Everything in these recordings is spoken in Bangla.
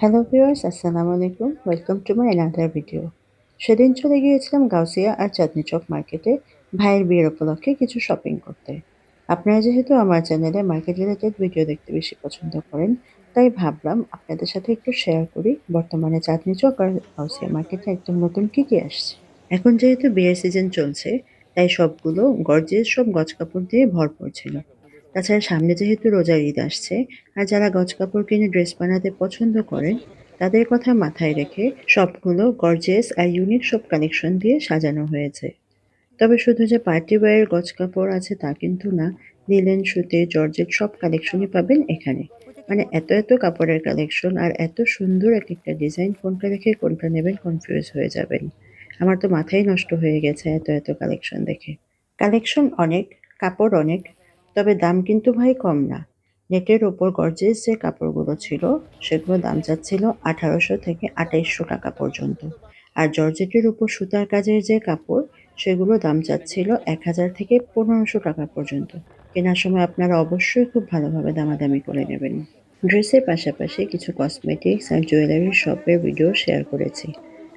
হ্যালো ভিউয়ার্স আসসালামু আলাইকুম welcome to my another video সেদিন চলে গিয়েছিলাম গাউসিয়া আর চাঁদনি চক মার্কেটে ভাইয়ের বিয়ের উপলক্ষে কিছু শপিং করতে। আপনারা যেহেতু আমার চ্যানেলে মার্কেট রিলেটেড ভিডিও দেখতে বেশি পছন্দ করেন, তাই ভাবলাম আপনাদের সাথে একটু শেয়ার করি বর্তমানে চাঁদনি চক আর গাউসিয়া মার্কেটে একদম নতুন কী কী আসছে। এখন যেহেতু বিয়ের সিজন চলছে, তাই সবগুলো গর্জিয়াস সব গজ কাপড় দিয়ে ভরপুর ছিল। তাছাড়া সামনে যেহেতু রোজার ঈদ আসছে, আর যারা গজ কাপড় কিনে ড্রেস বানাতে পছন্দ করেন, তাদের কথা মাথায় রেখে সবগুলো গর্জেস আর ইউনিক সব কালেকশন দিয়ে সাজানো হয়েছে। তবে শুধু যে পার্টি ওয়্যারের গজ কাপড় আছে তা কিন্তু না লিলেন সুতে জর্জেট সব কালেকশনই পাবেন এখানে। মানে এত এত কাপড়ের কালেকশন আর এত সুন্দর এক একটা ডিজাইন কোনটা রেখে কোনটা নেবেন কনফিউজ হয়ে যাবেন। আমার তো মাথাই নষ্ট হয়ে গেছে এত এত কালেকশন দেখে। কালেকশন অনেক, কাপড় অনেক তবে দাম কিন্তু ভাই কম না। নেটের ওপর গর্জেস যে কাপড়গুলো ছিল, সেগুলো দাম যাচ্ছিল আঠারোশো থেকে আঠাইশশো টাকা পর্যন্ত। আর জর্জেটের উপর সুতার কাজের যে কাপড়, সেগুলো দাম যাচ্ছিল এক হাজার থেকে পনেরোশো টাকা পর্যন্ত। কেনার সময় আপনারা অবশ্যই খুব ভালোভাবে দামাদামি করে নেবেন। ড্রেসের পাশাপাশি কিছু কসমেটিক্স আর জুয়েলারি শপের ভিডিও শেয়ার করেছি।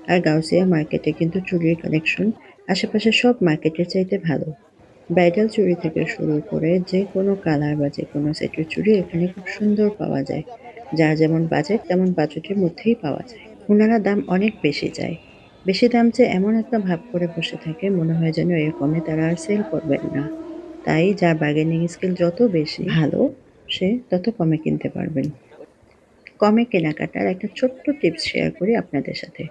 আর গাউসিয়া মার্কেটে কিন্তু চুরির কালেকশন আশেপাশে সব মার্কেটের চাইতে ভালো। ব্রাইডাল চুড়ি থেকে শুরু করে যে কোনো কালার বা যে কোনো সেটের চুড়ি এখানে খুব সুন্দর পাওয়া যায়। যার যেমন বাজেট তেমন বাজেটের মধ্যেই পাওয়া যায়। ওনারা দাম অনেক বেশি চায়। বেশি দাম চেয়ে এমন একটা ভাব করে বসে থাকে, মনে হয় যেন এর কমে তারা আর সেল করবেন না। তাই যার বার্গেনিং স্কিল যত বেশি ভালো, সে তত কমে কিনতে পারবেন। কমে কেনাকাটার একটা ছোট্ট টিপস শেয়ার করি আপনাদের সাথে।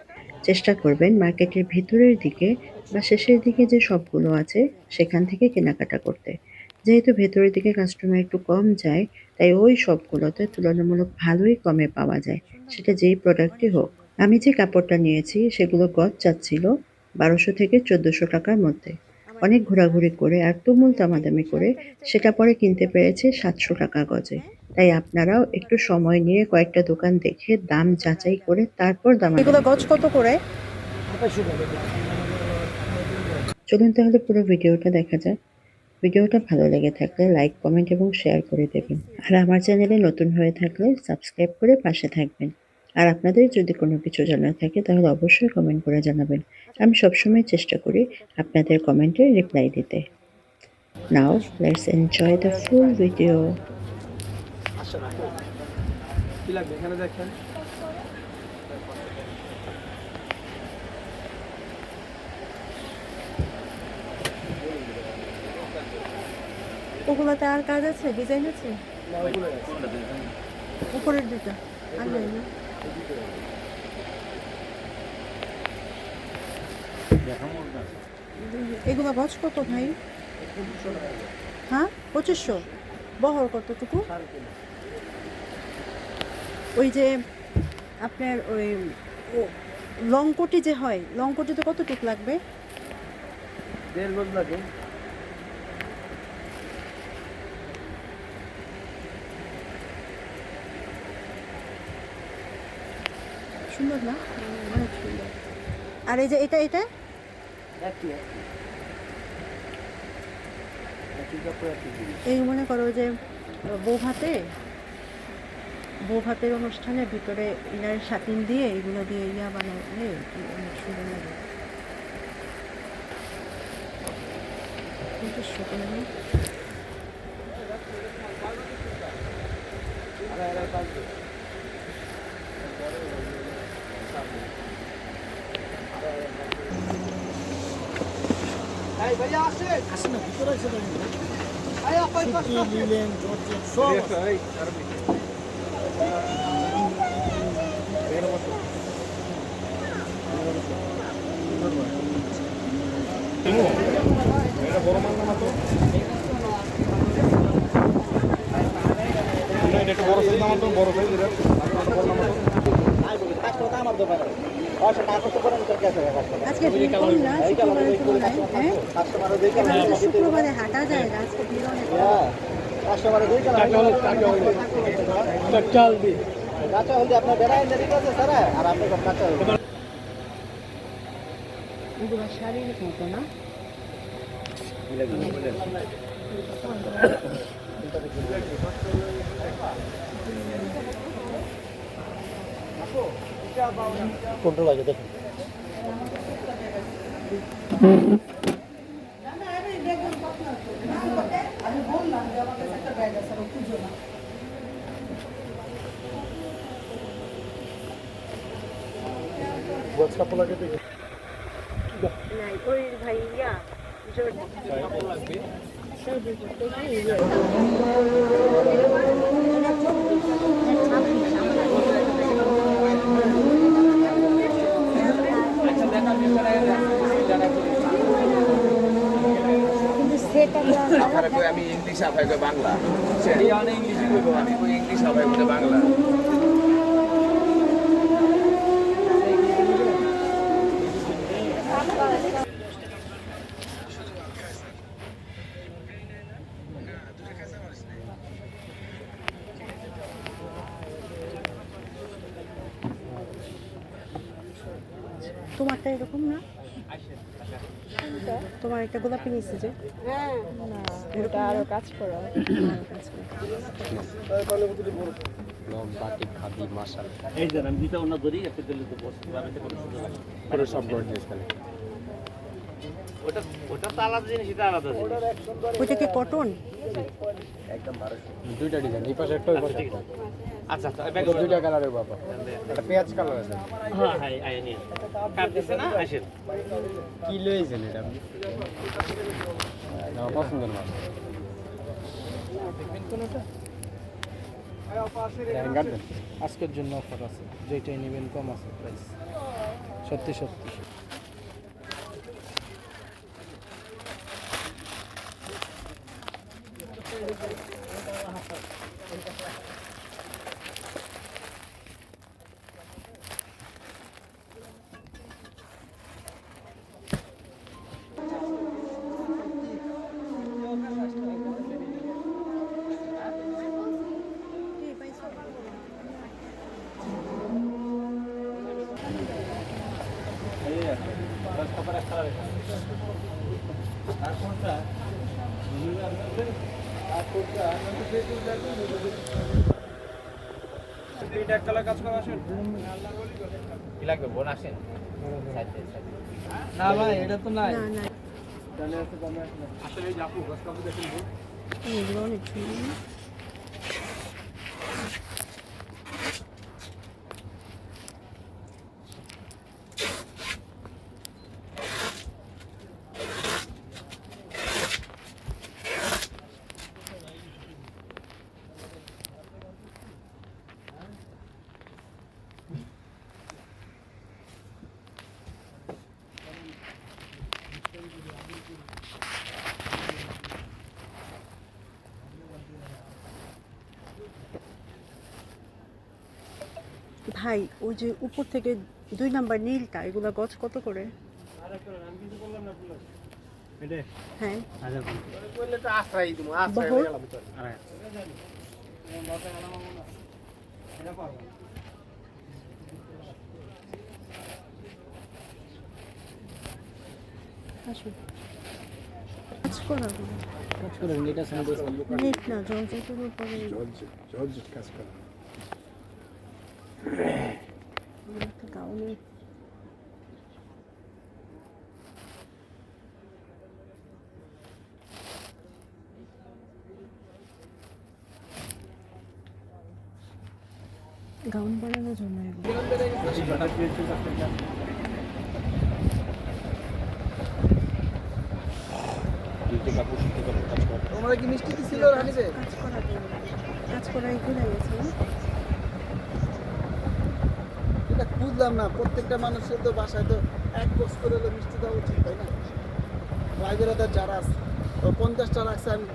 চেষ্টা করবেন মার্কেটের ভিতরের দিকে বা শেষের দিকে যে শপগুলো আছে সেখান থেকে কেনাকাটা করতে। যেহেতু ভেতরের দিকে কাস্টমার একটু কম যায়, তাই ওই শপগুলোতে তুলনামূলক ভালোই কমে পাওয়া যায়। সেটা যেই প্রোডাক্টই হোক। আমি যে কাপড়টা নিয়েছি সেগুলো গজ চাচ্ছিল বারোশো থেকে চোদ্দোশো টাকার মধ্যে। অনেক ঘোরাঘুরি করে আর তুমুল দামাদামি করে সেটা পরে কিনতে পেরেছে সাতশো টাকা গজে। তাই আপনারাও একটু সময় নিয়ে কয়েকটা দোকান দেখে দাম যাচাই করে তারপর দাম এগুলো গজ কত করে? চলুন তাহলে পুরো ভিডিওটা দেখা যাক। ভিডিওটা ভালো লেগে থাকলে লাইক কমেন্ট এবং শেয়ার করে দেবেন। আর আমার চ্যানেলে নতুন হয়ে থাকলে সাবস্ক্রাইব করে পাশে থাকবেন। আর আপনাদের যদি কোনো কিছু জানার থাকে তাহলে অবশ্যই কমেন্ট করে জানাবেন। আমি সবসময় চেষ্টা করি আপনাদের কমেন্টে রিপ্লাই দিতে। Now let's enjoy the full video কি লাগবে? এখানে দেখেন। ওগুলোতে আর কাজ আছে? ডিজাইন আছে? উপরের দুটো আর নাই না? এগুলো গজ কত ভাই? হ্যাঁ পঁচিশশো। বহর কতটুকু? ওই যে আপনার ওই লং কোটি যে হয় লং কত কতটুকু লাগবে? দেড় গজ লাগে। সুন্দর না? অনেক সুন্দর। আর এই যে এটা এটা? এই মনে করো যে বউ ভাতে বউ ভাতের অনুষ্ঠানের ভিতরে ইনার সাতিন দিয়ে এগুলো দিয়ে ইয়া বানায় কি অনেক সুন্দর লাগে। কিন্তু ছোট না এই ভাইয়া আসে আসে না ভিতরে এসে দেখেন না। এই আপা এই পাশে সুতি লিলেন জর্জেট সব আছে। এই আর বেশি এর মতো এটা বড় সাইজ আজকে হ্যাঁ? শুক্রবারে হাঁটা যায় না আজকে ভিড় অনেক কম। চাল দিয়ে এগুলো শারীরিক মতো না কোনটা লাগে দেখুন আপনারা কই আমি ইংলিশ আপাই বাংলা। আমি ইংলিশ আপাই বাংলা। তোমারটা এরকম না? তোমার একটা গোলাপি নিচ্ছে যে? না এটা আরও কাজ করা। এই যে আমি দুইটা অন্য ধরি একটা দিলে তো বসতে পারবে কোনো সুযোগ আছে পুরো সব গর্জিয়াস খালি ওটা ওটা তো আলাদা জিনিস এটা আলাদা জিনিস। ওইটা কি কটন দুইটা ডিজাইন এই পাশে একটা ওই পাশে একটা। আচ্ছা আচ্ছা দুইটা কালারের বাবা। একটা পেঁয়াজ কালার আছে। হ্যাঁ হ্যাঁ আয় নিয়ে। কাট দিছে না? আসেন। কি লইছেন এটা? আমার পছন্দের মাছ আজকের জন্য অফার আছে। যেটাই নেবেন কম আছে প্রাইস সত্যি সত্যি। কি লাগবে? বোন আসেন? না ভাই এটা তো নাই। না না এগুলো অনেক সুন্দর। না? ভাই ওই যে উপর থেকে দুই নাম্বার নীলটা এগুলা গছ কত করে? হ্যাঁ। কইলে তো আশ্রয় দিমু আশ্রয় বহু- গেলাম তো আসুন কাজ করা কাজ করেন এটা না উপরে জর্জেট কাজ করা। গাউনে গাউন বানানোর জন্য একদম তোমরা কি মিষ্টি দিছিল রানিবে কাজ করা কাজ করা এগুলো গেছে না এটা বুঝলাম না, প্রত্যেকটা মানুষের তো বাসায় তো এক বস করে হলে মিষ্টি দেওয়া উচিত, তাই না? রাইবেরাদার যারা আছে পঞ্চাশটা রাখছে আমি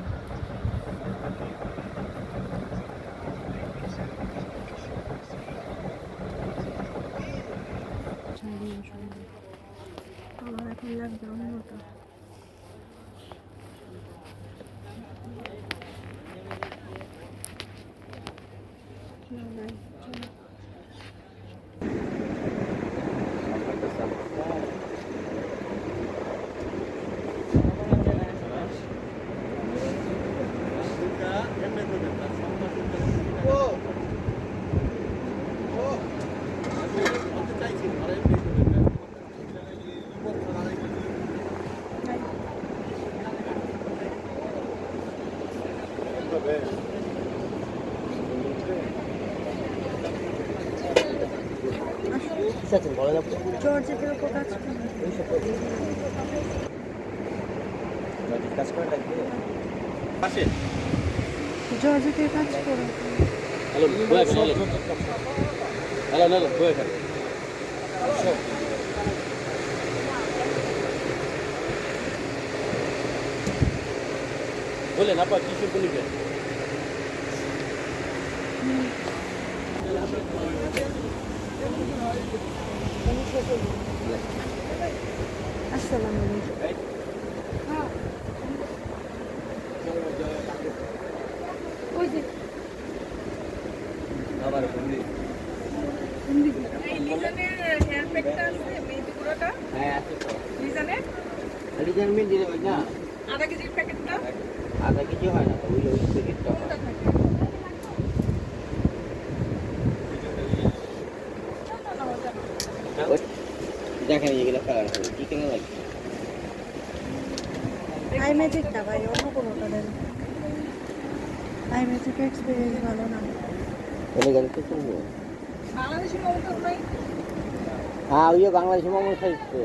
সারিয়ে সুন্দর আমার এখন লাগবে অন্যটা না, নাই, চলো। চাচ্ছেন বলেন আপনি। জর্জেটের উপর কাজ করো। কাজ করে লাগবে জর্জেটের কাজ করো। হ্যালো বয়ে খান হ্যালো হ্যালো বয়ে খান বলেন আপা কি শুরু নিবেন আসসালামু আলাইকুম। আমার বন্ধু এই লিজনের হেয়ার প্যাকটা আছে মেহেদি গুঁড়োটা হ্যাঁ আছে লিজনের? লিজার মিন দিলে না? আধা কেজির প্যাকেটটা আধা কেজি হয় না তো ওই ওই প্যাকেটটা কোনটা থাকে দেখেন এগুলো কালার হবে কি কেন লাগবে আই ম্যাজিক না ভাই অন্য কোনোটা দেন। আই ম্যাজিকের এক্সপিরিয়েন্স ভালো না। বলে গেল তো শুনব বাংলাদেশি মমতাজ নাই? হ্যাঁ ওই বাংলাদেশি মোমো খাইছে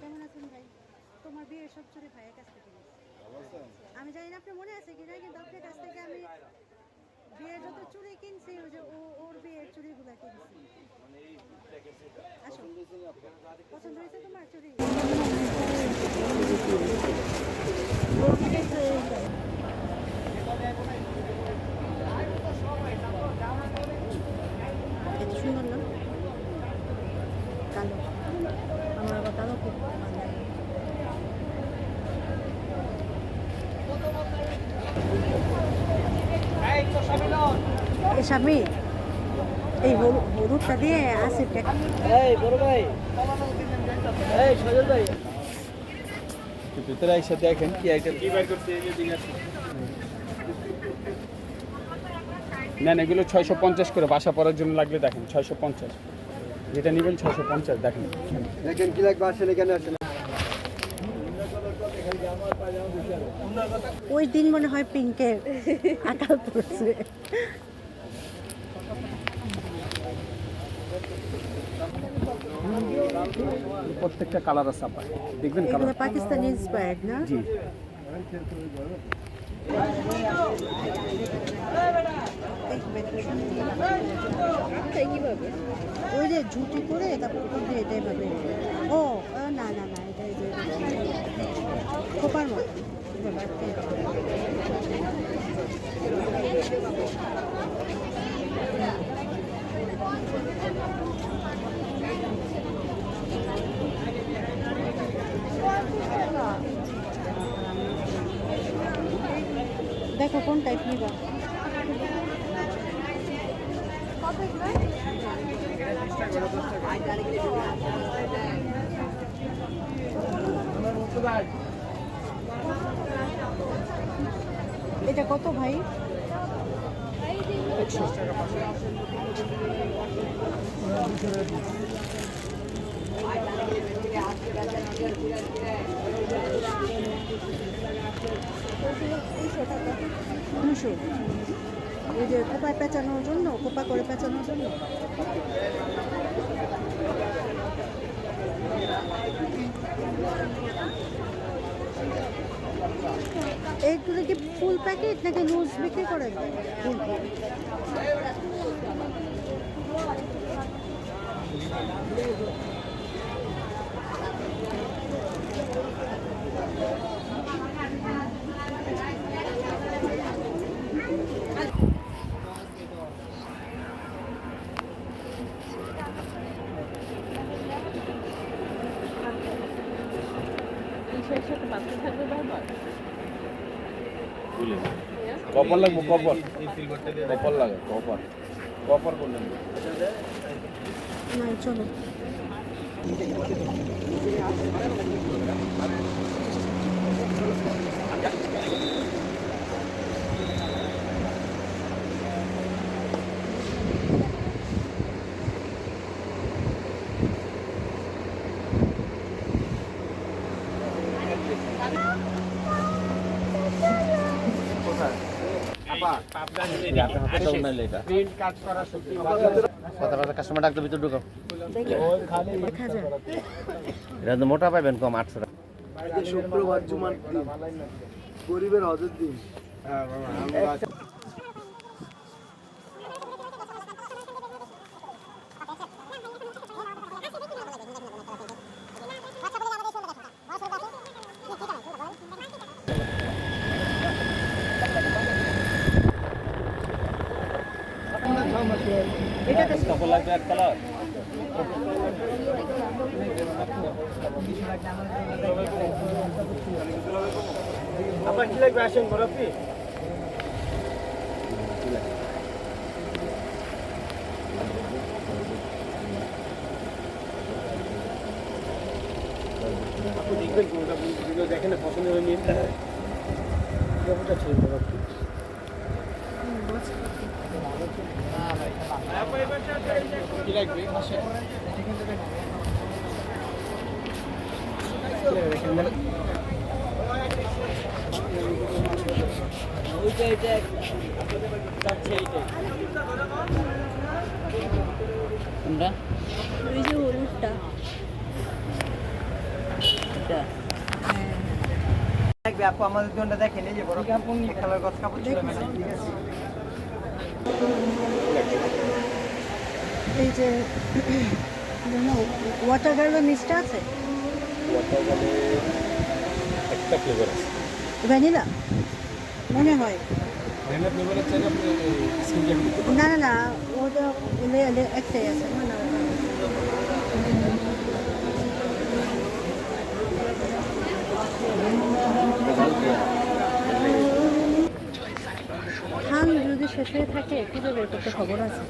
কেমন আছেন ভাই তোমার বিয়ের সব চুরি ভাইয়ের কাছ থেকে নিয়েছি। আমি জানি না আপনার মনে আছে কিনা কিন্তু আপনার কাছ থেকে আমি বিয়ের যত চুড়ি কিনছি ওই যে ও ওর বিয়ের চুড়িগুলো কিনছি আসো পছন্দ হয়েছে তোমার চুড়ি এত সুন্দর স্বামী এই হলু- হলুদটা দিয়ে আসিফকে এই বড় ভাই। এই সজল ভাই। ভিতরে এসে দেখেন কি আইটেম কি করছে নেন এগুলো ছয়শো পঞ্চাশ করে বাসা পড়ার জন্য লাগলে দেখেন ছয়শো পঞ্চাশ। যেটা নেবেন ছয়শো পঞ্চাশ দেখেন। দেখেন কি লাগবে আসেন এখানে আসেন। ওই দিন মনে হয় পিঙ্কের আকাল পড়ছে। প্রত্যেকটা কালার আছে আপনার দেখবেন কালার পাকিস্তানি ইন্সপায়ার্ড না জি ওই যে ঝুটি করে তারপর উপর দিয়ে এটা এভাবে ও না না না এটা এই যে খোপার মতো কোন টাইপ নিবা? এটা কত ভাই? দুশো। ওই যে কোপায় পেঁচানোর জন্য কোপা করে পেঁচানোর জন্য। এইগুলো কি ফুল প্যাকেট নাকি লুজ বিক্রি করেন ফুল বিষয়ের সাথে বাধ্য থাকবে বারবার হ্যাঁ? কপার লাগবো কপার কপার লাগে কপার কপার করলেন চলো। কাস্টমার ডাক্তার ভিতরে ঢুকাও এটা তো মোটা পাইবেন কম আটশো টাকা শুক্রবার জুমার গরিবের হজের দিন আপনার কি লাগবে আসেন বড় আপনি আপনি দেখবেন কোনটা ভিডিও দেখেন না পছন্দ হয়ে নিন ওটা ছিল বড় আপনি কি লাগবে আসেন ওই যে হলুদটা। লাগবে আপু আমাদের জন্য দেখেন এই যে বড় খেলার গছ কাপড় ছিল ম্যাডাম ঠিক আছে। এই যে ওয়াটার গার্লের মিষ্টি আছে? একটা ফ্লেভার আছে। ভ্যানিলা মনে হয়। না না না ওটা একটাই আছে না না ওটা না। ধান যদি শেষ হয়ে থাকে খুঁজে বের করতে খবর আছে।